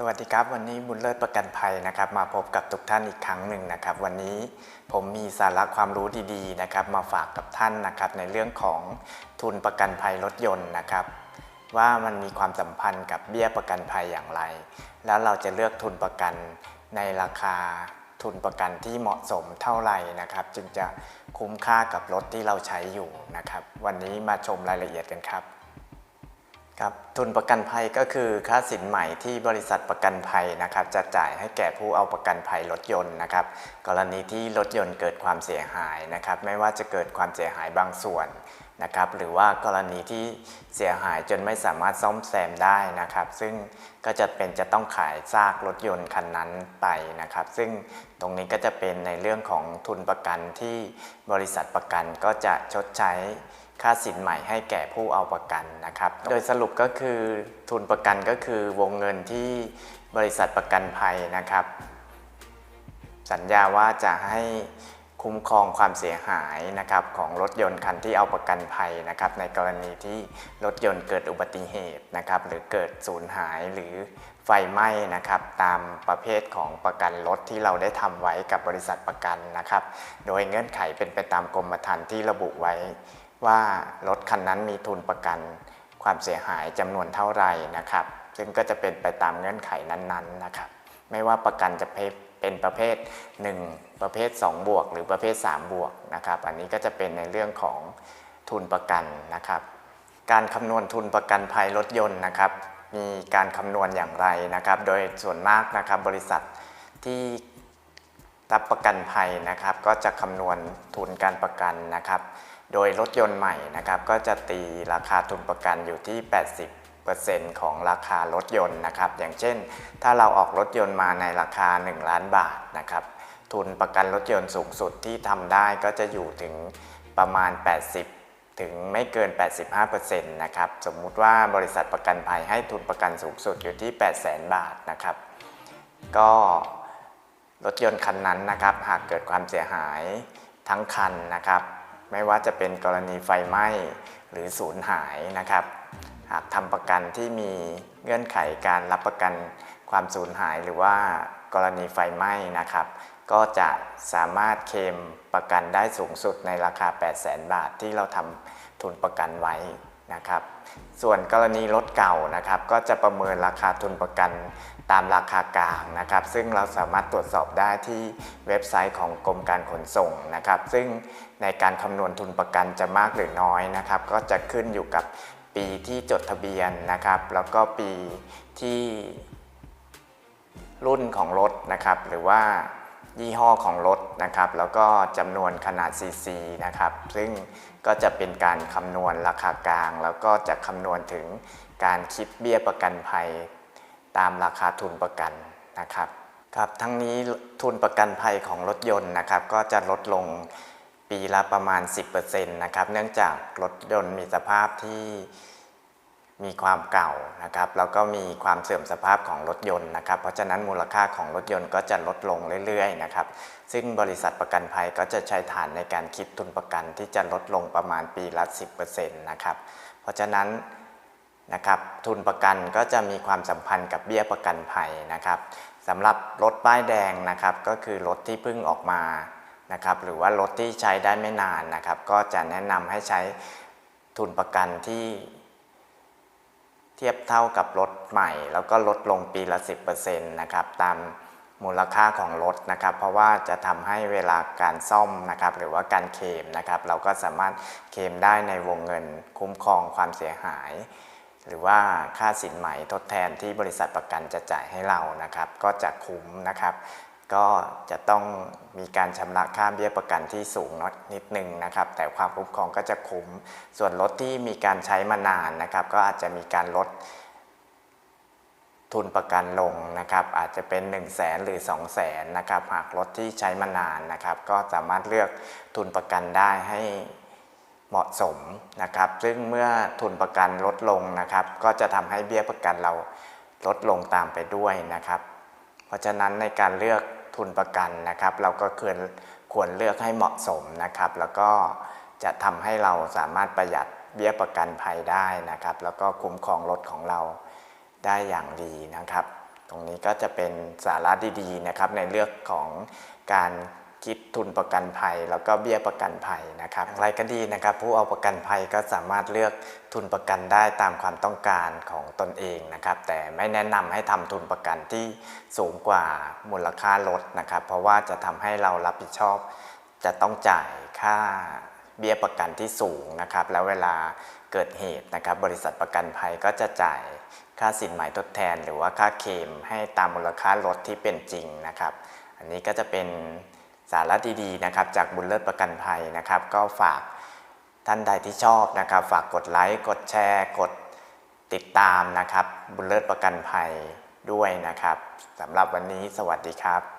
สวัสดีครับ วันนี้บุญเลิศประกันภัยนะครับ มาพบกับทุกท่านอีกครั้งหนึ่งนะครับ วันนี้ผมมีสาระความรู้ดีๆนะครับ มาฝากกับท่านนะครับในเรื่องของทุนประกันภัยรถยนต์นะครับ ว่ามันมีความสัมพันธ์กับเบี้ยประกันภัยอย่างไร แล้วเราจะเลือกทุนประกันในราคาทุนประกันที่เหมาะสมเท่าไหร่นะครับ จึงจะคุ้มค่ากับรถที่เราใช้อยู่นะครับ วันนี้มาชมรายละเอียดกันครับ ครับทุนประกันภัยก็คือค่าสินใหม่ที่บริษัทประกันภัยนะครับจะจ่ายให้แก่ผู้เอาประกันภัยรถยนต์นะครับ กรณีที่รถยนต์เกิดความเสียหายนะครับ ไม่ว่าจะเกิดความเสียหายบางส่วนนะครับหรือว่ากรณีที่เสียหายจนไม่สามารถซ่อมแซมได้นะครับ ซึ่งก็จะเป็นจะต้องขายซากรถยนต์คันนั้นไปนะครับ ซึ่งตรงนี้ก็จะเป็นในเรื่องของทุนประกันที่บริษัทประกันก็จะชดใช้ ค่าสินใหม่ให้แก่ผู้เอาประกันนะครับ โดยสรุปก็คือทุนประกันก็คือวงเงินที่บริษัทประกันภัยนะครับ สัญญาว่าจะให้คุ้มครองความเสียหายนะครับของรถยนต์คันที่เอาประกันภัยนะครับ ในกรณีที่รถยนต์เกิดอุบัติเหตุนะครับ หรือเกิดสูญหายหรือไฟไหม้นะครับ ตามประเภทของประกันรถที่เราได้ทำไว้กับบริษัทประกันนะครับ โดยเงื่อนไขเป็นไปตามกรมธรรม์ที่ระบุไว้ ว่ารถคันนั้นมีทุนประกันความเสียหายจำนวนเท่าไหร่นะครับ ซึ่งก็จะเป็นไปตามเงื่อนไขนั้นๆนะครับ ไม่ว่าประกันจะเป็นประเภท 1 ประเภท 2 บวก หรือประเภท 3 บวกนะครับ อันนี้ก็จะเป็นในเรื่องของทุนประกันนะครับ การคำนวณทุนประกันภัยรถยนต์นะครับ มีการคำนวณอย่างไรนะครับ โดยส่วนมากนะครับบริษัทที่รับประกันภัยนะครับ ก็จะคำนวณทุนการประกันนะครับ โดยรถยนต์ใหม่นะครับก็จะตีราคาทุนประกันอยู่ที่ 80%ของราคารถยนต์นะครับอย่างเช่น ถ้าเราออกรถยนต์มาในราคา 1 ล้านบาทนะครับทุนประกันรถยนต์สูงสุดที่ทำได้ก็จะอยู่ถึงประมาณ 80 ถึงไม่เกิน 85%นะครับสมมุติว่าบริษัทประกันภัยให้ทุนประกันสูงสุดอยู่ที่ 800,000 บาทนะครับก็รถยนต์คันนั้นนะครับหากเกิดความเสียหายทั้งคันนะครับ ไม่ว่าจะเป็นกรณีไฟไหม้หรือสูญหายนะครับ หากทำประกันที่มีเงื่อนไขการรับประกันความสูญหายหรือว่ากรณีไฟไหม้นะครับ ก็จะสามารถเคลมประกันได้สูงสุดในราคา 8 0 0 0 0 0บาทที่เราทำทุนประกันไว้นะครับ ส่วนกรณีรถเก่านะครับ ก็จะประเมินราคาทุนประกันตามราคากลางนะครับ ซึ่งเราสามารถตรวจสอบได้ที่เว็บไซต์ของกรมการขนส่งนะครับ ซึ่ง ในการคำนวณทุนประกันจะมากหรือน้อยนะครับ ก็จะขึ้นอยู่กับปีที่จดทะเบียนนะครับ แล้วก็ปีที่รุ่นของรถนะครับ หรือว่ายี่ห้อของรถนะครับ แล้วก็จำนวนขนาดซีซีนะครับ ซึ่งก็จะเป็นการคำนวณราคากลาง แล้วก็จะคำนวณถึงการคิดเบี้ยประกันภัย ตามราคาทุนประกันนะครับครับทั้งนี้ทุนประกันภัยของรถยนต์นะครับ ก็จะลดลง ปีละประมาณ 10%นะครับ เนื่องจากรถยนต์มีสภาพที่มีความเก่านะครับ แล้วก็มีความเสื่อมสภาพของรถยนต์นะครับ เพราะฉะนั้นมูลค่าของรถยนต์ก็จะลดลงเรื่อยๆนะครับ ซึ่งบริษัทประกันภัยก็จะใช้ฐานในการคิดทุนประกันที่จะลดลงประมาณปีละ 10%นะครับ เพราะฉะนั้นนะครับทุนประกันก็จะมีความสัมพันธ์กับเบี้ยประกันภัยนะครับสำหรับรถป้ายแดงนะครับ ก็คือรถที่เพิ่งออกมา นะครับหรือว่ารถที่ใช้ได้ไม่นานนะครับก็จะแนะนำให้ใช้ทุนประกันที่ เทียบเท่ากับรถใหม่ แล้วก็ลดลงปีละ 10%นะครับตามมูลค่าของรถนะครับ เพราะว่าจะทำให้เวลาการซ่อมนะครับ หรือว่าการเคลมนะครับ เราก็สามารถเคลมได้ในวงเงินคุ้มครองความเสียหาย หรือว่าค่าสินใหม่ทดแทนที่บริษัทประกันจะจ่ายให้เรานะครับ ก็จะคุ้มนะครับ ก็จะต้องมีการชำระค่าเบี้ยประกันที่สูงนิดนึงนะครับ แต่ความคุ้มครองก็จะคุ้ม ส่วนรถที่มีการใช้มานานนะครับ ก็อาจจะมีการลดทุนประกันลงนะครับ อาจจะเป็น 1 0 0 0 0แสนหรือ 2 0 0แสนนะครับ หากรถที่ใช้มานานนะครับ ก็สามารถเลือกทุนประกันได้ให้เหมาะสมนะครับ ซึ่งเมื่อทุนประกันลดลงนะครับ ก็จะทำให้เบี้ยประกันเราลดลงตามไปด้วยนะครับ เพราะฉะนั้นในการเลือก ทุนประกันนะครับ เราก็ควรควรเลือกให้เหมาะสมนะครับ แล้วก็จะทำให้เราสามารถประหยัดเบี้ยประกันภัยได้นะครับ แล้วก็คุ้มครองรถของเราได้อย่างดีนะครับ ตรงนี้ก็จะเป็นสาระดีๆนะครับในเรื่องของการ คิดทุนประกันภัย แล้วก็เบี้ยประกันภัยนะครับอย่างไรก็ดีนะครับ ผู้เอาประกันภัยก็สามารถเลือกทุนประกันได้ตามความต้องการของตนเองนะครับ แต่ไม่แนะนำให้ทำทุนประกันที่สูงกว่ามูลค่ารถนะครับ เพราะว่าจะทำให้เรารับผิดชอบ จะต้องจ่ายค่าเบี้ยประกันที่สูงนะครับ แล้วเวลาเกิดเหตุนะครับ บริษัทประกันภัยก็จะจ่ายค่าสินไหมทดแทน หรือว่าค่าเคลมให้ตามมูลค่ารถที่เป็นจริงนะครับ อันนี้ก็จะเป็น สาระดีๆนะครับจากบุญเลิศประกันภัยนะครับ ก็ฝากท่านใดที่ชอบนะครับ ฝากกดไลค์กดแชร์ กดติดตามนะครับ บุญเลิศประกันภัยด้วยนะครับสำหรับวันนี้สวัสดีครับ